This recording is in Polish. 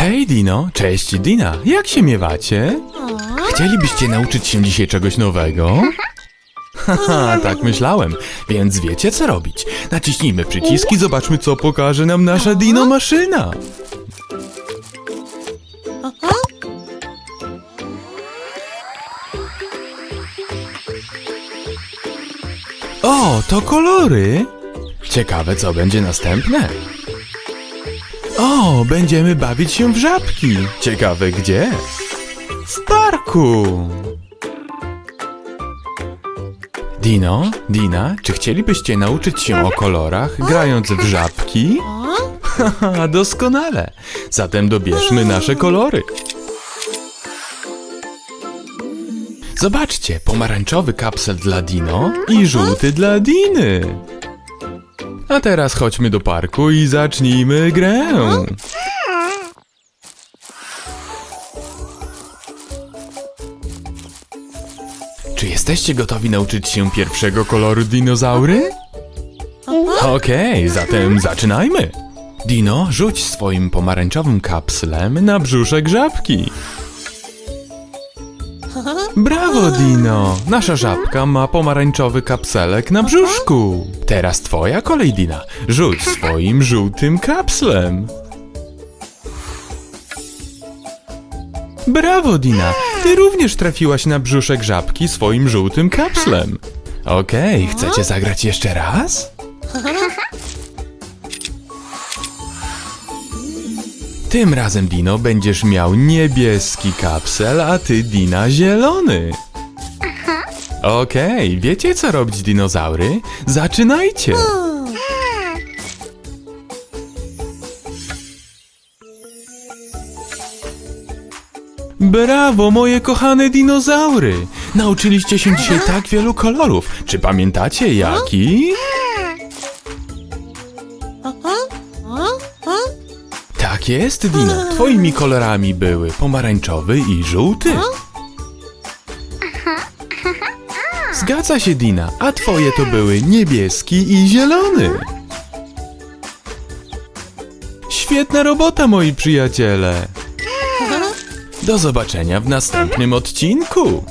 Hej Dino, cześć Dina, jak się miewacie? Chcielibyście nauczyć się dzisiaj czegoś nowego? Haha, tak myślałem, więc wiecie co robić. Naciśnijmy przyciski, zobaczmy co pokaże nam nasza Dino maszyna. O, to kolory. Ciekawe co będzie następne. O, będziemy bawić się w żabki. Ciekawe gdzie? W parku. Dino, Dina, czy chcielibyście nauczyć się o kolorach, grając w żabki? Haha, doskonale. Zatem dobierzmy nasze kolory. Zobaczcie, pomarańczowy kapsel dla Dino i żółty dla Diny. A teraz chodźmy do parku i zacznijmy grę. Czy jesteście gotowi nauczyć się pierwszego koloru dinozaury? Okej, zatem zaczynajmy. Dino, rzuć swoim pomarańczowym kapslem na brzuszek żabki. Brawo, Dino! Nasza żabka ma pomarańczowy kapselek na brzuszku. Teraz twoja kolej, Dina. Rzuć swoim żółtym kapslem. Brawo, Dina! Ty również trafiłaś na brzuszek żabki swoim żółtym kapslem. Okej, chcecie zagrać jeszcze raz? Tym razem, Dino, będziesz miał niebieski kapsel, a ty, Dina, zielony. Okej, wiecie co robić dinozaury? Zaczynajcie! Brawo, moje kochane dinozaury! Nauczyliście się dzisiaj tak wielu kolorów. Czy pamiętacie jaki? Tak jest, Dino. Twoimi kolorami były pomarańczowy i żółty. Zgadza się, Dina. A twoje to były niebieski i zielony. Świetna robota, moi przyjaciele. Do zobaczenia w następnym odcinku.